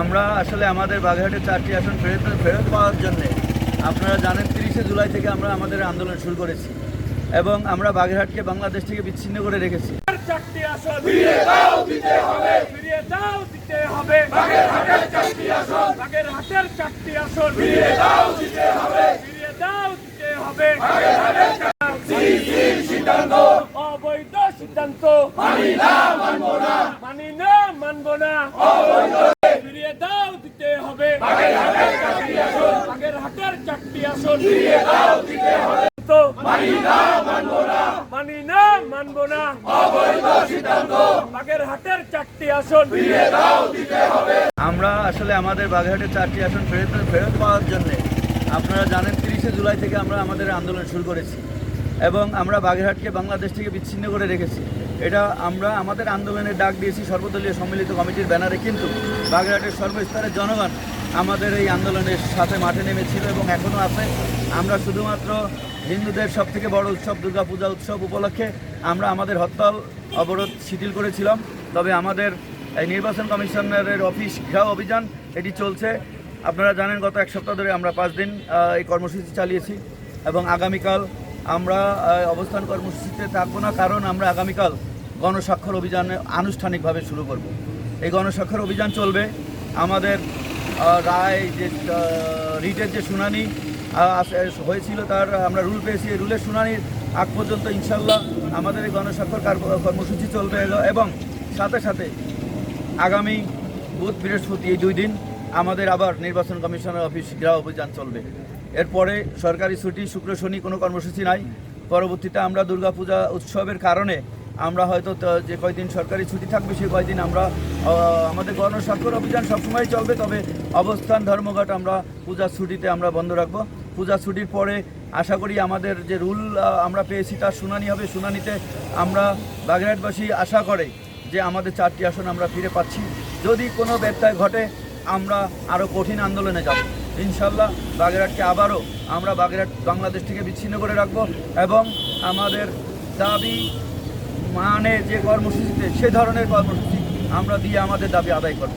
আমরা আসলে আমাদের বাগেরহাটের চারটি আসন ফেরত ফেরত পাওয়ার জন্য আপনারা জানেন তিরিশে জুলাই থেকে আমরা আমাদের আন্দোলন শুরু করেছি এবং আমরা বাগেরহাটকে বাংলাদেশ থেকে বিচ্ছিন্ন করে রেখেছি। চারটি আসন ফিরিয়ে দাও দিতে হবে। ফিরিয়ে দাও দিতে হবে। চারটি আসন। চারটি আসন ফিরিয়ে দাও দিতে হবে। ফিরিয়ে দাও দিতে হবে। বাগের সিদ্ধান্ত। অবৈধ সিদ্ধান্ত। মানি না। মানবো না। ফিরিয়ে দাও, দিতে হবে। বাগের হাটের চারটি আসন। ফিরিয়ে দাও দিতে হবে মানি না, মানবো না। মানি না মানবো না সিদ্ধান্ত বাগের হাটের চারটি আসন। ফিরিয়ে দাও আমরা আসলে আমাদের বাগেরহাটের চারটি আসন ফেরত ফেরত পাওয়ার জন্য, আপনারা জানেন তিরিশে জুলাই থেকে আমরা আমাদের আন্দোলন শুরু করেছি। এবং আমরা বাগেরহাটকে বাংলাদেশ থেকে বিচ্ছিন্ন করে রেখেছি। এটা আমরা আমাদের আন্দোলনের ডাক দিয়েছি, সর্বদলীয় সম্মিলিত কমিটির ব্যানারে, কিন্তু বাগেরহাটের সর্বস্তরের জনগণ আমাদের এই আন্দোলনের সাথে মাঠে নেমেছিল এবং এখনও আছে। আমরা শুধুমাত্র হিন্দুদের সব থেকে বড় উৎসব, দুর্গাপূজা উৎসব উপলক্ষে আমরা আমাদের হরতাল অবরোধ শিথিল করেছিলাম। তবে আমাদের এই নির্বাচন কমিশনারের অফিস ঘেরাও অভিযান, এটি চলছে। আপনারা জানেন, গত এক সপ্তাহ ধরে আমরা পাঁচ দিন এই কর্মসূচি চালিয়েছি এবং আগামীকাল আমরা অবস্থান কর্মসূচিতে থাকব না, কারণ আমরা আগামীকাল গণস্বাক্ষর অভিযান আনুষ্ঠানিকভাবে শুরু করব। এই গণস্বাক্ষর অভিযান চলবে। আমাদের রায় যে রিটের যে শুনানি হয়েছিল তার, আমরা রুল পেয়েছি। এই রুলের শুনানির আগ পর্যন্ত ইনশাল্লাহ আমাদের এই গণস্বাক্ষর কার- কর্মসূচি চলবে এবং সাথে সাথে আগামী বুধ, বৃহস্পতি এই দুই দিন আমাদের আবার নির্বাচন কমিশনের অফিস ঘেরাও অভিযান চলবে। এরপরে সরকারি ছুটি, শুক্র, শনি কোনো কর্মসূচি নাই। পরবর্তীতে আমরা দুর্গাপূজা উৎসবের কারণে আমরা হয়তো যে কয়দিন সরকারি ছুটি থাকবে সে কয়দিন আমরা আমাদের গণস্বাক্ষর অভিযান সবসময় চলবে, তবে অবস্থান, ধর্মঘট আমরা পূজার ছুটিতে আমরা বন্ধ রাখব। পূজা ছুটির পরে আশা করি আমাদের যে রুল আমরা পেয়েছি তার শুনানি হবে। শুনানিতে আমরা বাগেরহাটবাসী আশা করে যে আমাদের চারটি আসন আমরা ফিরে পাচ্ছি। যদি কোনো ব্যত্যয় ঘটে, আমরা আরও কঠিন আন্দোলনে যাব। ইনশাল্লাহ বাগেরহাটকে আবারও আমরা বাগেরহাট বাংলাদেশ থেকে বিচ্ছিন্ন করে রাখব এবং আমাদের দাবি মানে যে কর্মসূচিতে সে ধরনের কর্মসূচি আমরা দিয়ে আমাদের দাবি আদায় করব।